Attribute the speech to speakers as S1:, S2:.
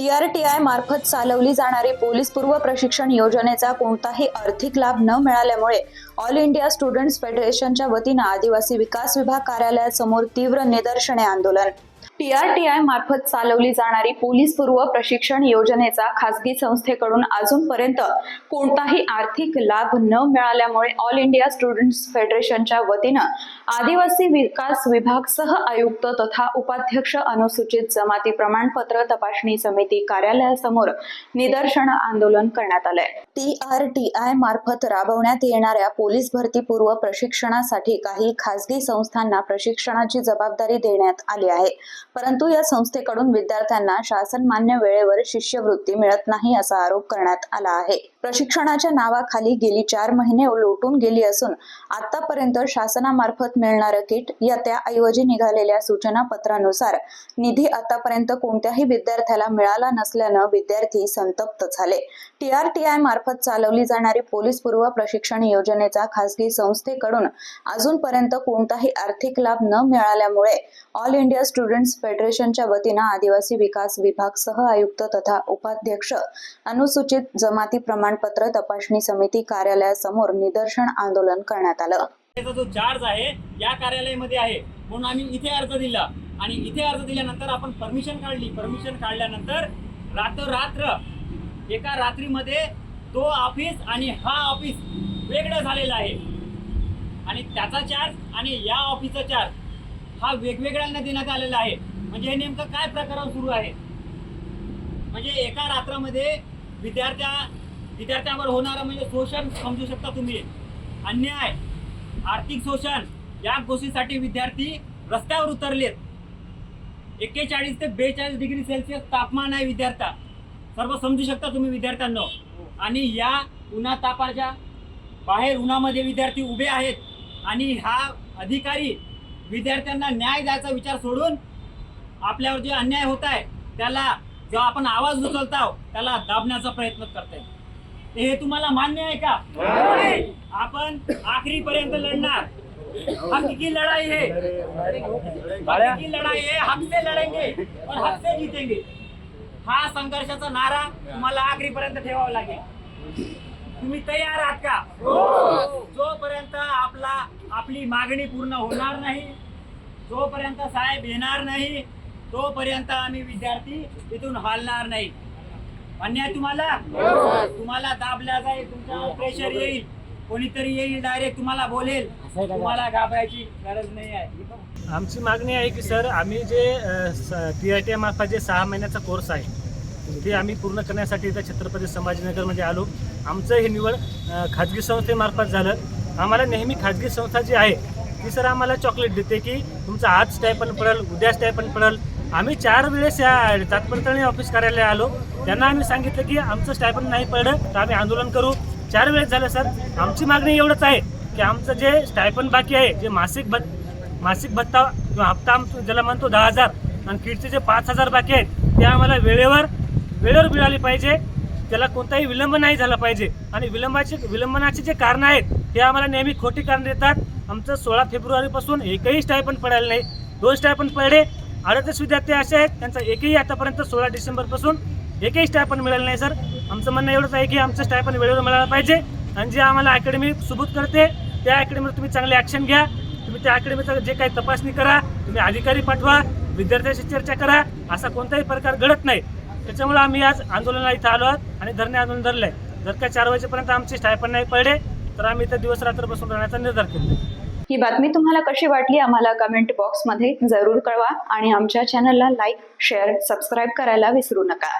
S1: टीआरटीआय मार्फत चालवली जाणारी पोलीस पूर्व प्रशिक्षण योजनेचा कोणताही आर्थिक लाभ न मिळाल्यामुळे ऑल इंडिया स्टुडंट्स फेडरेशनच्या वतीनं आदिवासी विकास विभाग कार्यालयासमोर तीव्र निदर्शने आंदोलन. टीआरटीआय मार्फत चालवली जाणारी पोलीस पूर्व प्रशिक्षण योजनेचा खासगी संस्थेकडून अजूनपर्यंत कोणताही आर्थिक लाभ न मिळाल्यामुळे ऑल इंडिया स्टुडंट्स फेडरेशनच्या वतीनं आदिवासी विकास विभाग सह आयुक्त तथा उपाध्यक्ष अनुसूचित जमाती प्रमाणपत्र तपासणी समिती कार्यालयासमोर निदर्शन आंदोलन करण्यात आलंय. टीआरटीआय मार्फत राबवण्यात येणाऱ्या पोलीस भरती पूर्व प्रशिक्षणासाठी काही खासगी संस्थांना प्रशिक्षणाची जबाबदारी देण्यात आली आहे. परंतु या संस्थेकडून विद्यार्थ्यांना शासन मान्य वेळेवर शिष्यवृत्ती मिळत नाही असा आरोप करण्यात आला आहे. प्रशिक्षणाच्या नावाखाली गेली चार महिने लोटून गेली असून आतापर्यंत शासनामार्फत मिळणारं किट या त्याऐवजी निघालेल्या सूचना पत्रानुसार निधी आतापर्यंत कोणत्याही विद्यार्थ्याला मिळाला नसल्यानं विद्यार्थी संतप्त झाले. टीआरटीआय मार्फत चालवली जाणारी पोलीस पूर्व प्रशिक्षण योजनेचा खासगी संस्थेकडून अजूनपर्यंत कोणताही आर्थिक लाभ न मिळाल्यामुळे ऑल इंडिया स्टुडंट्स फेडरेशनच्या वतीनं आदिवासी विकास विभाग सह आयुक्त तथा उपाध्यक्ष अनुसूचित जमाती प्रमाण प्रमाणपत्र तपासणी समिती कार्यालयासमोर निदर्शन आंदोलन करण्यात आलं.
S2: त्याचा जो चार्ज आहे या कार्यालयामध्ये आहे. म्हणून आम्ही इथे अर्ज दिला. आणि इथे अर्ज दिल्यानंतर आपण परमिशन काढली. परमिशन काढल्यानंतर रात्र एका रात्रीमध्ये तो ऑफिस आणि हा ऑफिस वेगळं झालेला आहे. आणि त्याचा चार्ज आणि या ऑफिसचा चार्ज हा वेगवेगळ्यांना देण्यात आलेला आहे. म्हणजे हे नेमकं काय प्रकार सुरू आहे? म्हणजे एका रात्रामध्ये विद्यार्थ्या विद्यार्थ्यांवर होणारं म्हणजे शोषण समजू शकता तुम्ही. अन्याय आर्थिक शोषण या गोष्टीसाठी विद्यार्थी रस्त्यावर उतरलेत. एक्केचाळीस ते बेचाळीस डिग्री सेल्सिअस तापमान आहे विद्यार्थ्या सर्व समजू शकता तुम्ही विद्यार्थ्यांना. आणि या उन्हा तापाच्या बाहेर उन्हामध्ये विद्यार्थी उभे आहेत. आणि हा अधिकारी विद्यार्थ्यांना न्याय द्यायचा विचार सोडून आपल्यावर जे अन्याय होत आहे त्याला जो आपण आवाज उचलतो त्याला दाबण्याचा प्रयत्न करताय हे तुम्हाला मान्य आहे का? आपण आखरी पर्यंत लढणार. हक की लढाई है हक की लढाई है हक से लढेंगे और हक से जीतेंगे. हा संघर्षाचा नारा तुम्हाला आखरीपर्यंत ठेवावा लागेल. तुम्ही तयार आहात का? जोपर्यंत आपला आपली मागणी पूर्ण होणार नाही जोपर्यंत साहेब येणार नाही तोपर्यंत आम्ही विद्यार्थी इथून हलणार नाही. मान्य आहे तुम्हाला तुम्हाला दाबल्या जाईल तुमच्यावर प्रेशर येईल. कोणीतरी येईल डायरेक्ट तुम्हाला बोलेल. तुम्हाला घाबरायची गरज नाही आहे.
S3: आमची मागणी आहे की सर आम्ही जे टी आय टी मार्फत जे सहा महिन्याचा कोर्स आहे ते आम्ही पूर्ण करण्यासाठी इथं छत्रपती संभाजीनगरमध्ये आलो. आमचं हे निवड खाजगी संस्थेमार्फत झालं. आम्हाला नेहमी खाजगी संस्था जी आहे ती सर आम्हाला चॉकलेट देते की तुमचं आज स्टायपन पडेल उद्या स्टायपन पडेल आम्ही चार वेळेस या तात्पर्य ऑफिस कार्यालय आलो. त्यांना आम्ही सांगितलं की आमचं स्टायपन नाही पडलं तर आम्ही आंदोलन करू. चार वेळेस झालं सर. आमची मागणी एवढंच आहे की आमचं जे स्टायपन बाकी आहे जे मासिक भत मासिक भत्ता किंवा हप्ता ज्याला म्हणतो दहा हजार आणि किडचे जे पाच हजार बाकी आहेत ते आम्हाला वेळेवर वेळेवर मिळाली पाहिजे. त्याला कोणताही विलंब नाही झाला पाहिजे. आणि विलंबाचे विलंबनाचे जे कारणं आहेत ते आम्हाला नेहमी खोटी कारण देतात. आमचं सोळा फेब्रुवारीपासून एकही स्टायपन पडायला नाही. दोन स्टायपन पडले अडतीस विद्यार्थी असे आहेत त्यांचा एकही आतापर्यंत सोळा डिसेंबरपासून एकही स्टायपन मिळालं नाही सर. आमचं म्हणणं एवढंच आहे की आमचं स्टायपन वेळेवर मिळालं पाहिजे. आणि जे आम्हाला अकॅडमी सुबूत करते त्या अकॅडमीवर तुम्ही चांगले ॲक्शन घ्या. तुम्ही त्या अकॅडमीचं जे काही तपासणी करा तुम्ही अधिकारी पाठवा विद्यार्थ्यांशी चर्चा करा असा कोणताही प्रकार घडत नाही. त्याच्यामुळे आम्ही आज आंदोलनाला इथं आलो आहोत आणि धरणे आंदोलन धरलं आहे जर का चार वाजेपर्यंत आमचे स्टायपन नाही पडले तर आम्ही इथं दिवस रात्र बसून राहण्याचा निर्धार केला
S1: ही बातमी तुम्हाला कशी वाटली आम्हाला कमेंट बॉक्समध्ये जरूर कळवा आणि आमच्या चॅनलला लाईक शेअर सबस्क्राईब करायला विसरू नका.